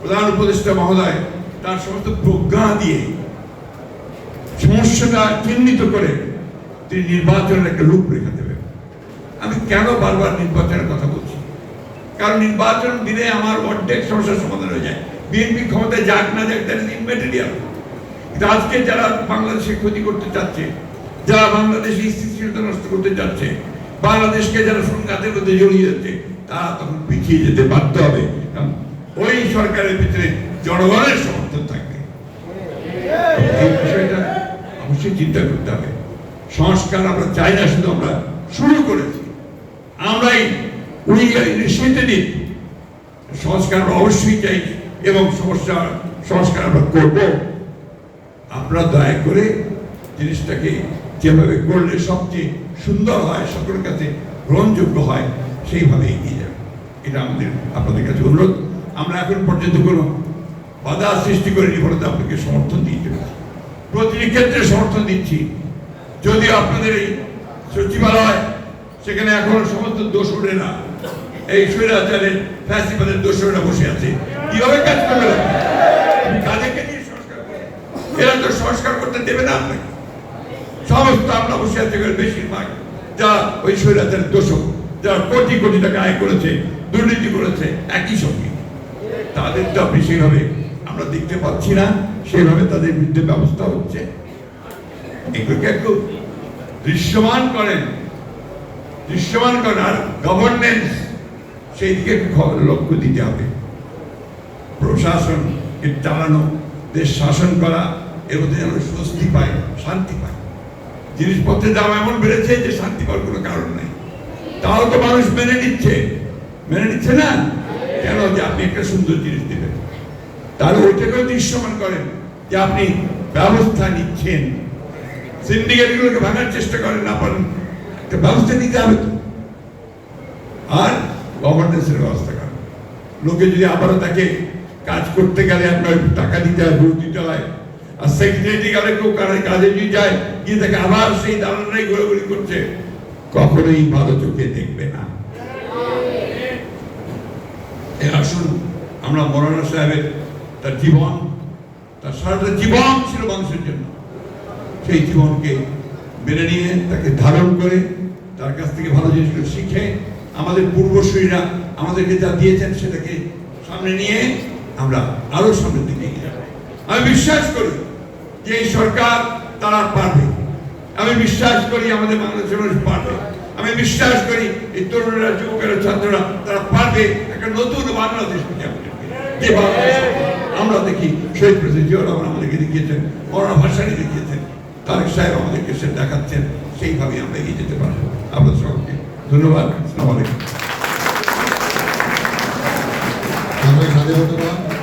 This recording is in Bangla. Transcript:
প্রধান উপদেষ্টা মহোদয়, তার সমস্ত প্রজ্ঞা দিয়ে সমস্যাটা চিহ্নিত করে তিনি নির্বাচনের একটা রূপরেখা দেবেন। আমি কেন বারবার নির্বাচনের কথা বলছি? কারণ নির্বাচন দিলে আমার অর্ধেক সমস্যার সমাধান হয়ে যায়। বিএনপি ক্ষমতায় যাক না যাক দ্যাট ইজ ইনমেটেরিয়াল কিন্তু আজকে যারা বাংলাদেশে ক্ষতি করতে চাচ্ছে, যারা বাংলাদেশে স্থিতিশীলতা নষ্ট করতে চাচ্ছে, বাংলাদেশকে যারা সংঘাতের মধ্যে জড়িয়ে যাচ্ছে তারা তখন পিছিয়ে যেতে বাধ্য হবে। ওই সরকারের ভিতরে জনগণের সমর্থন থাকবে। অবশ্যই চিন্তা করতে হবে। সংস্কার আমরা চাই না, শুধু আমরা শুরু করেছি। আমরাই ইনিশিয়েটেড ইট সংস্কার অবশ্যই চাই এবং সমস্যা সংস্কার আমরা করব। আপনারা দয়া করে জিনিসটাকে যেভাবে করলে সবচেয়ে সুন্দর হয়, সকলের কাছে গ্রহণযোগ্য হয়, সেইভাবে এগিয়ে এটা আমাদের, আপনাদের কাছে অনুরোধ আমরা এখন পর্যন্ত কোনো বাধা সৃষ্টি করিনি বলে তো আপনাকে সমর্থন দিয়ে প্রতিটি ক্ষেত্রে সমর্থন দিচ্ছি যদি আপনাদের এই সচিবালয়, সেখানে এখন সমস্ত দোষরেরা এই স্বৈরাচারের, ফ্যাসিবাদের দোষরেরা বসে আছে, কীভাবে কাজ করবে না? নিয়ে সংস্কার করবেন? এরা তো সংস্কার করতে দেবে না আপনাকে সমস্ত আমরা বসে আছে বেশিরভাগ যা ওই স্বৈরাচারের দোষক যারা কোটি কোটি টাকা আয় করেছে দুর্নীতি করেছে, একই সঙ্গে। তাদের তো আপনি সেভাবে আমরা দেখতে পাচ্ছি না, সেভাবে তাদের বিরুদ্ধে ব্যবস্থা হচ্ছে। এগুলোকে একটু দৃশ্যমান করেন দৃশ্যমান করেন, আর গভর্নেন্স সেই দিকে লক্ষ্য দিতে হবে। প্রশাসন চালানো, দেশ শাসন করা, এর মধ্যে যেন স্বস্তি পায়, শান্তি পায়। জিনিসপত্রের দাম এমন বেড়েছে যে শান্তি পাওয়ার কোনো কারণ নেই। তাও তো মানুষ মেনে নিচ্ছে। মেনে নিচ্ছে না? কেন যে আপনি একটা সুন্দর জিনিস দিবেন? তাহলে ওইটাকেও দৃশ্যমান করেন যে আপনি ব্যবস্থা নিচ্ছেন। সিন্ডিকেটগুলোকে ভাঙার চেষ্টা করেন, না পারেন। একটা ব্যবস্থা নিতে হবে তো। আর গভর্নেন্সের ব্যবস্থা করেন। লোকে যদি আবারও তাকে কাজ করতে গেলে আপনার টাকা দিতে হয়, ঘুষ দিতে হয়, আর সেক্রেটারি গেলে কেউ কাজে যদি যায়, গিয়ে তাকে আবার সেই দালানরাই ঘোরাঘুরি করছে, কখনোই ভালো চোখে দেখবে না এই আসুন, আমরা মৌলানা সাহেবের তার জীবন, তার সারাটা জীবন ছিল মানুষের জন্য। সেই জীবনকে মেনে নিয়ে তাকে ধারণ করে, তার কাছ থেকে ভালো জিনিসগুলো শিখে, আমাদের পূর্বসূরীরা আমাদেরকে যা দিয়েছেন সেটাকে সামনে নিয়ে আমরা আরও সামনের দিকে এগিয়ে যাব। আমি বিশ্বাস করি যে এই সরকার তারা পারবে আমি বিশ্বাস করি আমাদের বাংলাদেশের মানুষ পারবে। আমি বিশ্বাস করি এই তরুণরা, যুবকেরা, ছাত্ররা, তারা পারবে একটা নতুন বাংলাদেশ যে আমরা দেখি শহীদ প্রেসিডেন্ট জিয়া রহমান আমাদেরকে দেখিয়েছেন মরণা ভাসানি দেখিয়েছেন, তারেক সাহেব আমাদেরকে সে দেখাচ্ছেন সেইভাবে আমরা এগিয়ে যেতে পারব। আপনাদের সবাইকে ধন্যবাদ। আসসালামু আলাইকুম।